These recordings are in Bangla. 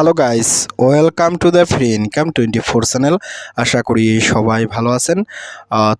Hello guys welcome to the free income twenty four channel আশা করি সবাই ভালো আছেন।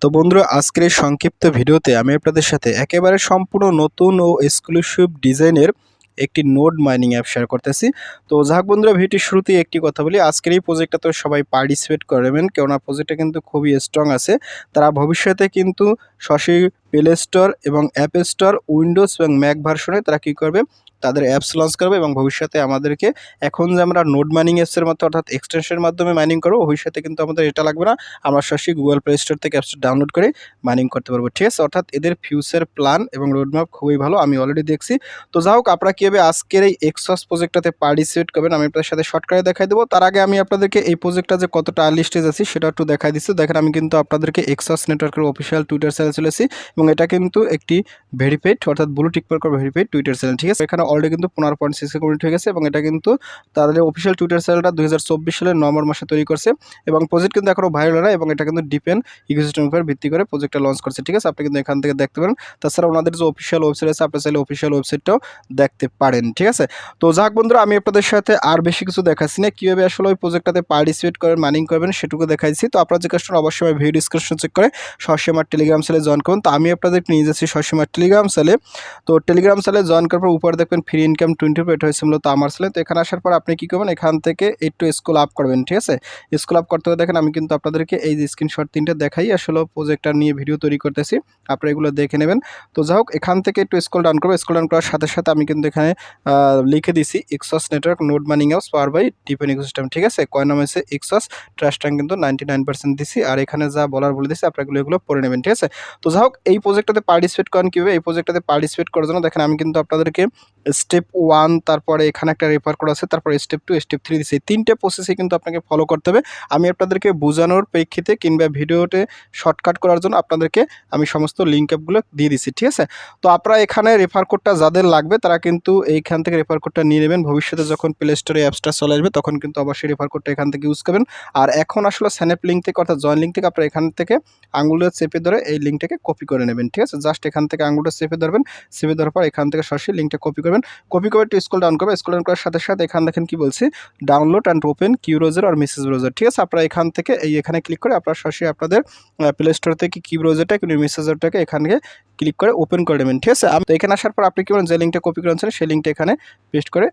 তো বন্ধুরা, আজকের এই সংক্ষিপ্ত ভিডিওতে আমি আপনাদের সাথে একেবারে সম্পূর্ণ নতুন ও এক্সক্লুসিভ ডিজাইনের একটি নোড মাইনিং অ্যাপ শেয়ার করতেছি। তো যাক বন্ধুরা ভিডিওটির শুরুতেই একটি কথা বলি। আজকের এই প্রজেক্টটা তো সবাই পার্টিসিপেট করবেন, কেননা প্রজেক্টটা কিন্তু খুবই স্ট্রং আছে। তারা ভবিষ্যতে কিন্তু সরাসরি প্লে স্টোর এবং অ্যাপ স্টোর উইন্ডোজ এবং ম্যাক ভার্সনে তারা কী করবে? তাদের অ্যাপস লঞ্চ করবে এবং ভবিষ্যতে আমাদেরকে এখন যে আমরা নোড মাইনিং অ্যাপসের মতো অর্থাৎ এক্সটেনশনের মাধ্যমে মাইনিং করব, ভবিষ্যতে কিন্তু আমাদের এটা লাগবে না। আমরা সরাসরি গুগল প্লে স্টোর থেকে অ্যাপসটা ডাউনলোড করে মাইনিং করতে পারব। ঠিক আছে? অর্থাৎ এদের ফিউচার প্ল্যান এবং রোডম্যাপ খুবই ভালো, আমি অলরেডি দেখছি। তো যাই হোক, আপনারা কীভাবে আজকের এই এক্সস প্রজেক্টটাতে পার্টিসিপেট করবেন, আমি আপনাদের সাথে শর্টকাটে দেখাই দেবো। তার আগে আমি আপনাদেরকে এই প্রজেক্টটা যে কতটা আর্লি স্টেজ আছে, সেটা একটু দেখাই দিচ্ছি। দেখেন, আমি কিন্তু আপনাদেরকে এক্সস নেটওয়ার্কের অফিসিয়াল টুইটার চ্যানেল চলেছি এবং এটা কিন্তু একটি ভেরিফাইড, অর্থাৎ blue tick tick mark verified Twitter channel ঠিক আছে? এখানে অলরেডি কিন্তু পনেরো পয়েন্ট সিক্স কমিট হয়ে গেছে এবং এটা কিন্তু তাদের অফিসিয়াল টুইটার চ্যানেলটা দু হাজার চব্বিশ সালের নভেম্বর মাসে তৈরি করছে এবং প্রজেক্ট কিন্তু এখনও ভাইরাল হয় এবং এটা কিন্তু ডিপেন্ড ইকোসিস্টেম উপর ভিত্তি করে প্রজেক্টটা লঞ্চ করছে, ঠিক আছে? আপনি কিন্তু এখান থেকে দেখতে পারেন। তাছাড়া ওনাদের যে অফিসিয়াল ওয়েবসাইট আছে, আপনি চাইলে অফিসিয়াল ওয়েবসাইটটাও দেখতে পারেন, ঠিক আছে? তো যাক বন্ধুরা, আমি আপনাদের সাথে আর বেশি কিছু দেখাচ্ছি না। কীভাবে আসলে ওই প্রজেক্টটাতে পার্টিসিপেট করেন মাইনিং করবেন, সেটুকু দেখাইছি। তো আপনার যে কাস্টমার অবশ্যই ভিডিও ডিসক্রিপশন চেক করে সরাসরি আমার টেলিগ্রাম সেলে জয়েন করুন। তো আমি আপনাদের নিয়ে যাচ্ছি আমার টেলিগ্রাম সেলে তো টেলিগ্রাম সেলে জয়েন করার পর উপরে দেখবেন ফ্রি ইনকাম টোয়েন্টি এটা হয়েছে মূলত আমার সেলে তো এখানে আসার পর আপনি কী করবেন? এখান থেকে একটু স্কুল আপ করবেন, ঠিক আছে? স্কুল আপ করতে দেখেন আমি কিন্তু আপনাদেরকে এই যে স্ক্রিনশট তিনটে দেখাই। আসলে প্রজেক্টটা নিয়ে ভিডিও তৈরি করতেছি, আপনারা এগুলো দেখে নেবেন। তো যাই হোক, এখান থেকে একটু স্কুল ডাউন করব স্কুল ডাউন করার সাথে সাথে আমি কিন্তু এখানে লিখে দিছি এক্সস নেটওয়ার্ক নোট মানিং হাউস পাওয়ার বাই ডিপেন ইকোসিস্টেম ঠিক আছে? কয় নাম হয়েছে এক্সস ট্রাস্ট কিন্তু নাইনটি নাইন পার্সেন্ট দিছি। আর এখানে যা বলার বলে দিছি, আপনারা এগুলো পড়ে নেবেন, ঠিক আছে? তো যাই হোক, এই প্রজেক্টটাতে পার্টিসিপেট করেন কীভাবে? এই প্রজেক্টটাতে পার্টিসিপেট করার জন্য দেখেন আমি কিন্তু আপনাদেরকে স্টেপ ওয়ান তারপরে এখানে একটা রেফার করা আছে, তারপরে স্টেপ টু স্টেপ থ্রি দিচ্ছে। এই তিনটে প্রসেসে কিন্তু আপনাকে ফলো করতে হবে। আমি আপনাদেরকে বোঝানোর প্রেক্ষিতে কিংবা ভিডিওতে শর্টকাট করার জন্য আপনাদেরকে আমি সমস্ত লিঙ্ক অ্যাপগুলো দিয়ে দিচ্ছি, ঠিক আছে? তো আপনারা এখানে রেফার কোডটা যাদের লাগবে, তারা কিন্তু এইখান থেকে রেফার কোডটা নিয়ে নেবেন। ভবিষ্যতে যখন প্লে স্টোরে অ্যাপসটা চলে আসবে, তখন কিন্তু অবশ্যই রেফার কোডটা এখান থেকে ইউজ করবেন। আর এখন আসলে স্যানেপ লিঙ্ক থেকে, অর্থাৎ জয়েন লিঙ্ক থেকে আপনারা এখান থেকে আঙুলের চেপে ধরে এই লিঙ্কটাকে কপি করে নেবেন। ঠিক আছে? জাস্ট এখান থেকে আঙুলটা চেপে ধরবেন, চেপে ধরার পর এখান থেকে সরাসরি লিঙ্কটা কপি করবেন। কপি করে একটু স্কুল ডাউন করবে স্কুল ডাউন করার সাথে সাথে এখান দেখেন কি বলছি? Download and open Q browser R message browser ঠিক আছে? আপনারা এখান থেকে এই এখানে ক্লিক করে আপনারা সরাসরি আপনাদের প্লে স্টোর থেকে কি ব্রাউজারটা কিন্তু মেসেজারটাকে এখানে ক্লিক করে ওপেন করে নেবেন, ঠিক আছে? তো এখানে আসার পর আপনি কি করেন যে লিঙ্কটা কপি করেছেন, সেই লিঙ্কটা এখানে পেস্ট করে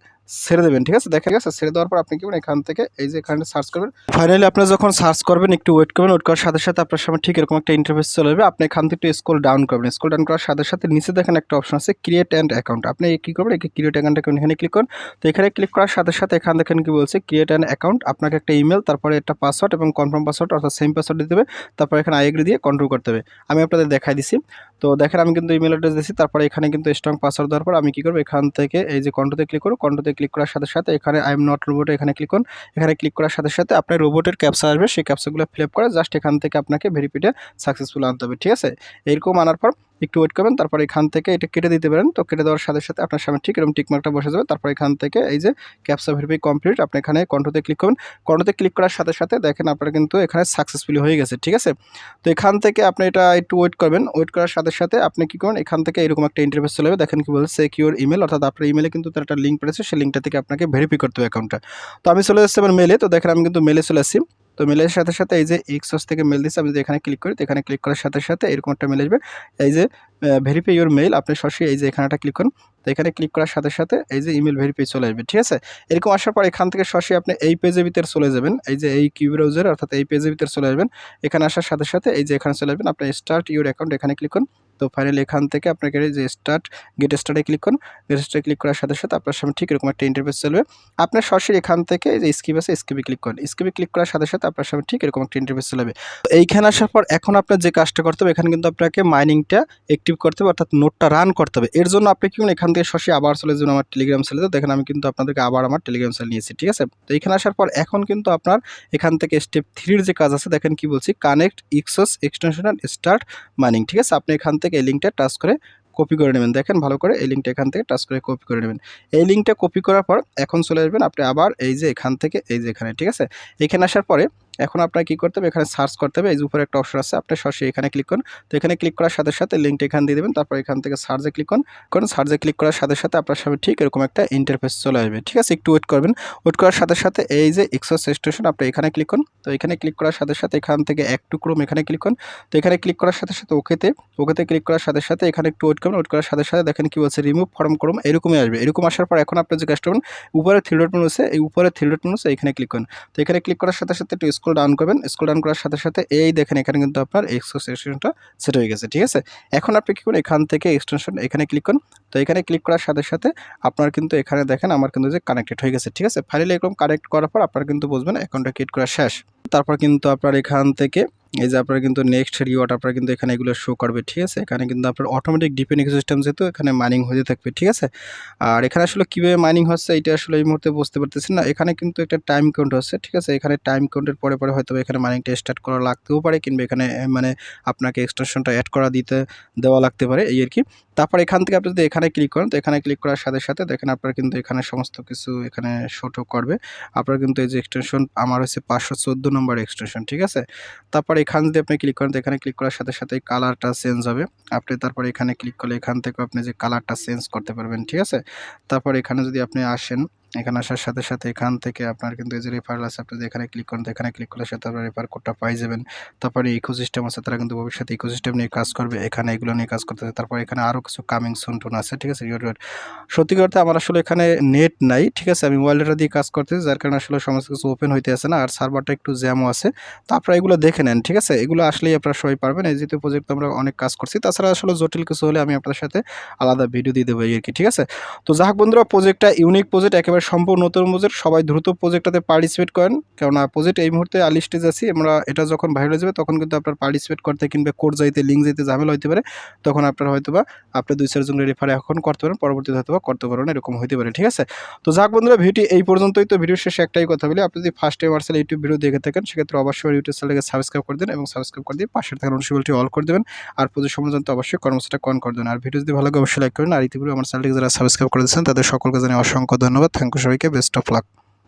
ছেড়ে দেবেন, ঠিক আছে? দেখা গেছে ছেড়ে দেওয়ার পর আপনি কি এখান থেকে এই যে এখানে সার্চ করবেন। ফাইনালি আপনারা যখন সার্চ করবেন, একটু ওয়েট করবেন ওয়েট করার সাথে সাথে আপনার সামনে ঠিক এরকম একটা ইন্টারফেস চলে যাবে আপনি এখান থেকে একটু স্ক্রল ডাউন করবেন। স্ক্রল ডাউন করার সাথে সাথে নিচে দেখেন একটা অপশন আছে ক্রিয়েট অ্যান্ড অ্যাকাউন্ট আপনি কী করবেন? এই ক্রিয়েট অ্যাকাউন্টটা এখানে ক্লিক করুন। তো এখানে ক্লিক করার সাথে সাথে এখান দেখেন কি বলছে ক্রিয়েট অ্যান্ড অ্যাকাউন্ট আপনাকে একটা ইমেল তারপরে একটা পাসওয়ার্ড এবং কনফার্ম পাসওয়ার্ড অর্থাৎ সেম পাসওয়ার্ড দিতে হবে। তারপর এখানে আইএগ্রি দিয়ে কন্ট্রোল করতে হবে। আমি আপনাদের দেখাই দিছি। তো দেখেন, আমি কিন্তু ইমেল অ্যাড্রেস দিচ্ছি তারপরে এখানে কিন্তু স্ট্রং পাসওয়ার্ড দেওয়ার পর আমি কী করব? এখান থেকে এই যে কন্ট্রোতে ক্লিক করব কন্ট্রোতে ক্লিক করার সাথে সাথে এখানে আই এম নট রোবট এখানে ক্লিক করুন। এখানে ক্লিক করার সাথে সাথে আপনার রোবটের ক্যাপসা আসবে। সেই ক্যাপসাগুলো ফিল আপ করে জাস্ট এখান থেকে আপনাকে ভেরিফিটে সাকসেসফুল আনতে হবে, ঠিক আছে? এরকম আনার পর একটু ওয়েট করবেন, তারপর এখান থেকে এটা কেটে দিতে পারেন। তো কেটে দেওয়ার সাথে সাথে আপনার সামনে ঠিক এরকম টিকমার্কটা বসে যাবে। তারপর এখান থেকে এই যে ক্যাপসা ভেরিফাই কমপ্লিট আপনি এখানে কন্ট্রোতে ক্লিক করবেন কন্ট্রোতে ক্লিক করার সাথে সাথে দেখেন আপনার কিন্তু এখানে সাকসেসফুলি হয়ে গেছে, ঠিক আছে? তো এখান থেকে আপনি এটা একটু ওয়েট করবেন। ওয়েট করার সাথে সাথে আপনি কি করুন, এখান থেকে এরকম একটা ইন্টারফেস চলে যাবে। দেখেন কি বলছে সিকিউর ইমেল অর্থাৎ আপনার ইমেলে কিন্তু তার একটা লিঙ্ক পড়েছে সেই লিঙ্কটা থেকে আপনাকে ভেরিফাই করতে হবে অ্যাকাউন্টটা তো আমি চলে যাচ্ছি আমার মেলে তো দেখেন আমি কিন্তু মেলে চলে আসছি। তো মেলের সাথে সাথে এই যে এক্স এক্সস থেকে মেল দিচ্ছে আমি যদি এখানে ক্লিক করি, তো এখানে ক্লিক করার সাথে সাথে এরকম একটা মেল আসবে। এই যে ভেরিফাই ইউর মেল আপনি সরাসরি এই যে এখানেটা ক্লিক করুন। তো এখানে ক্লিক করার সাথে সাথে এই যে ইমেল ভেরিফাই চলে আসবে, ঠিক আছে? এরকম আসার পর এখান থেকে সরাসরি আপনি এই পেজের ভিতরে চলে যাবেন। এই যে এই কিউ ব্রাউজার অর্থাৎ এই পেজের ভিতরে চলে আসবেন। এখানে আসার সাথে সাথে এই যে এখানে চলে আসবেন, আপনি স্টার্ট ইউর অ্যাকাউন্ট এখানে ক্লিক করুন। তো ফাইনালি এখান থেকে আপনাকে যে স্টার্ট গেট স্টার্টে ক্লিক করুন। গেট স্টার্টে ক্লিক করার সাথে সাথে আপনার সামনে ঠিক এরকম একটা ইন্টারফেস চলবে। আপনার সরাসরি এখান থেকে যে স্কিপ আছে স্কিপে ক্লিক করেন। স্কিপে ক্লিক করার সাথে সাথে আপনার সামনে ঠিক এরকম একটা ইন্টারফেস চলবে। এইখানে আসার পর এখন আপনার যে কাজটা করতে হবে, এখানে কিন্তু আপনাকে মাইনিংটা অ্যাক্টিভ করতে হবে, অর্থাৎ নোটটা রান করতে হবে। এর জন্য আপনি কি এখান থেকে সরাসরি আবার চলে যাবেন আমার টেলিগ্রাম সেলে তো দেখেন আমি কিন্তু আপনাদেরকে আবার আমার টেলিগ্রাম সেল নিয়েছি, ঠিক আছে? তো এখানে আসার পর এখন কিন্তু আপনার এখান থেকে স্টেপ থ্রির যে কাজ আছে, দেখেন কি বলছি কানেক্ট ইক্সস এক্সটেনশন স্টার্ট মাইনিং ঠিক আছে? আপনি এখান থেকে এই লিঙ্কটা টাচ করে কপি করে নেবেন। দেখেন ভালো করে এই লিঙ্কটা এখান থেকে টাচ করে কপি করে নেবেন। এই লিঙ্কটা কপি করার পর এখন চলে আসবেন আপনি আবার এই যে এখান থেকে এই যে এখানে, ঠিক আছে? এখানে আসার পরে এখন আপনার কি করতে হবে? এখানে সার্চ করতে হবে। এই উপরে একটা অপশন আছে, আপনি সরাসরি এখানে ক্লিক করুন। তো এখানে ক্লিক করার সাথে সাথে লিঙ্কটা এখানে দিয়ে দেবেন। তারপর এখান থেকে সার্চে ক্লিক করুন। কারণ সার্চে ক্লিক করার সাথে সাথে আপনার সামনে ঠিক এরকম একটা ইন্টারফেস চলে আসবে। ঠিক আছে? একটু ওয়েট করবেন। ওয়েট করার সাথে সাথে এই যে এক্সোস স্টেশন আপনি এখানে ক্লিক করুন। তো এখানে ক্লিক করার সাথে সাথে এখান থেকে এক টুকরো এখানে ক্লিক করুন। তো এখানে ক্লিক করার সাথে সাথে ওকেতে ওকেতে ক্লিক করার সাথে সাথে এখানে একটু ওয়েট করবেন ওয়েট করার সাথে সাথে দেখেন কি বলছে রিমুভ ফর্ম করুন এরকমই আসবে। এরকম আসার পর এখন আপনি যে কাজটা করবেন, উপরে থ্রি ডট আছে। এই উপরে থ্রি ডট আছে, এখানে ক্লিক করুন। তো এখানে ক্লিক করার সাথে সাথে একটু স্ক্রল ডাউন করবেন। স্কুল ডাউন করার সাথে সাথে এই দেখেন এখানে কিন্তু আপনার এক্সোস স্টেশনটা সেট হয়ে গেছে, ঠিক আছে? এখন আপনি কী করুন এখান থেকে এক্সটেনশন এখানে ক্লিক করুন। তো এখানে ক্লিক করার সাথে সাথে আপনার কিন্তু এখানে দেখেন আমার কিন্তু যে কানেক্টেড হয়ে গেছে, ঠিক আছে? ফাইনালি এরকম কানেক্ট করার পর আপনার কিন্তু বুঝবেন অ্যাকাউন্টটা ক্রিয়েট করা শেষ। তারপর কিন্তু আপনার এখান থেকে এই যে আপনার কিন্তু নেক্সট রিওয়ার্ড আপনার কিন্তু এখানে এগুলো শো করবে, ঠিক আছে? এখানে কিন্তু আপনার অটোমেটিক ডিপেন্ড সিস্টেম যেহেতু এখানে মাইনিং হয়ে থাকবে, ঠিক আছে? আর এখানে আসলে কীভাবে মাইনিং হচ্ছে এটা আসলে এই মুহূর্তে বুঝতে পারতেছি না। এখানে কিন্তু একটা টাইম কাউন্ট হচ্ছে, ঠিক আছে? এখানে টাইম কাউন্টের পরে পরে হয়তো এখানে মাইনিংটা স্টার্ট করা লাগতেও পারে, কিংবা এখানে মানে আপনাকে এক্সটেনশনটা অ্যাড করা দিতে, দেওয়া লাগতে পারে, এই আর কি। তারপর এখান থেকে আপনি যদি এখানে ক্লিক করেন, তো এখানে ক্লিক করার সাথে সাথে দেখেন আপনার কিন্তু এখানে সমস্ত কিছু এখানে শোটো করবে। আপনার কিন্তু এই যে এক্সটেনশন আমার হচ্ছে পাঁচশো চোদ্দ নম্বর এক্সটেনশন ঠিক আছে? তারপর এখান যদি আপনি ক্লিক করেন, তো এখানে ক্লিক করার সাথে সাথে কালারটা চেঞ্জ হবে। আপনি তারপর এখানে ক্লিক করলে এখান থেকে আপনি যে কালারটা চেঞ্জ করতে পারবেন, ঠিক আছে? তারপর এখানে যদি আপনি আসেন এখানে আসার সাথে সাথে এখান থেকে আপনার কিন্তু এই যে রেফারেল আছে, আপনি এখানে ক্লিক করেন এখানে ক্লিক করলে সাথে আপনার রেফার কোডটা পাই যাবেন। তারপরে ইকোসিস্টেম আছে, তারা কিন্তু ভবিষ্যতে ইকোসিস্টেম নিয়ে কাজ করবে, এখানে এগুলো নিয়ে কাজ করতেছে। তারপর এখানে আরও কিছু কামিং সুন টুন আছে, ঠিক আছে? সত্যি করতে আমার আসলে এখানে নেট নাই, ঠিক আছে? আমি মোবাইল দিয়ে কাজ করতেছি, যার কারণে আসলে সমস্ত কিছু ওপেন হইতে আছে না, আর সার্ভারটা একটু জ্যামও আছে। তো আপনারা এগুলো দেখে নেন, ঠিক আছে? এগুলো আসলেই আপনারা সবাই পারবেন। এই যেহেতু প্রজেক্ট আমরা অনেক কাজ করছি, তাছাড়া আসলে জটিল কিছু হলে আমি আপনার সাথে আলাদা ভিডিও দিয়ে দেবো এই আর কি, ঠিক আছে? তো যাক বন্ধুরা প্রজেক্টটা ইউনিক প্রজেক্ট একেবারে সম্পূর্ণ নতুন প্রজেক্ট সবাই দ্রুত প্রজেক্টটাতে পার্টিসিপেট করেন। কেননা প্রজেক্ট এই মুহূর্তে আলি স্টেজ আছি। আমরা এটা যখন ভাইরাল যাবে, তখন কিন্তু আপনার পার্টিসিপেট করতে কিংবা কোড যাইতে লিঙ্ক যাইতে ঝামেলা হইতে পারে। তখন আপনার হয়তো বা আপনি দুই চারজন রেফার এখন করতে পারেন। পরবর্তীতে হয়তো বা করতে পারেন এরকম হইতে পারে। ঠিক আছে? তো যাক বন্ধুরা ভিডিও এই পর্যন্তই তো। ভিডিও শেষে একটাই কথা বলি। আপনি যদি ফার্স্ট টাইম আর্সেল ইউটিউব ভিডিও দেখে থাকেন, সেক্ষেত্রে অবশ্যই ইউটিউব চ্যানেলকে সাবস্ক্রাইব করে দেন এবং সাবস্ক্রাইব করে দিয়ে পাশের থাকা অনুশীলটি অল করে দেবেন। আর প্রতি সম্বন্ধে অবশ্যই কর্মসূচিটা কন করে দেবেন। আর ভিডিও যদি ভালো লাগে, অবশ্যই লাইক করেন। আর ইতিপূর্বে আমার চ্যানেলকে যারা সাবস্ক্রাইব করে দিচ্ছেন তাদের সকলকে জানিয়ে অসংখ্য ধন্যবাদ। ইউ সবাইকে বেস্ট অফ লাক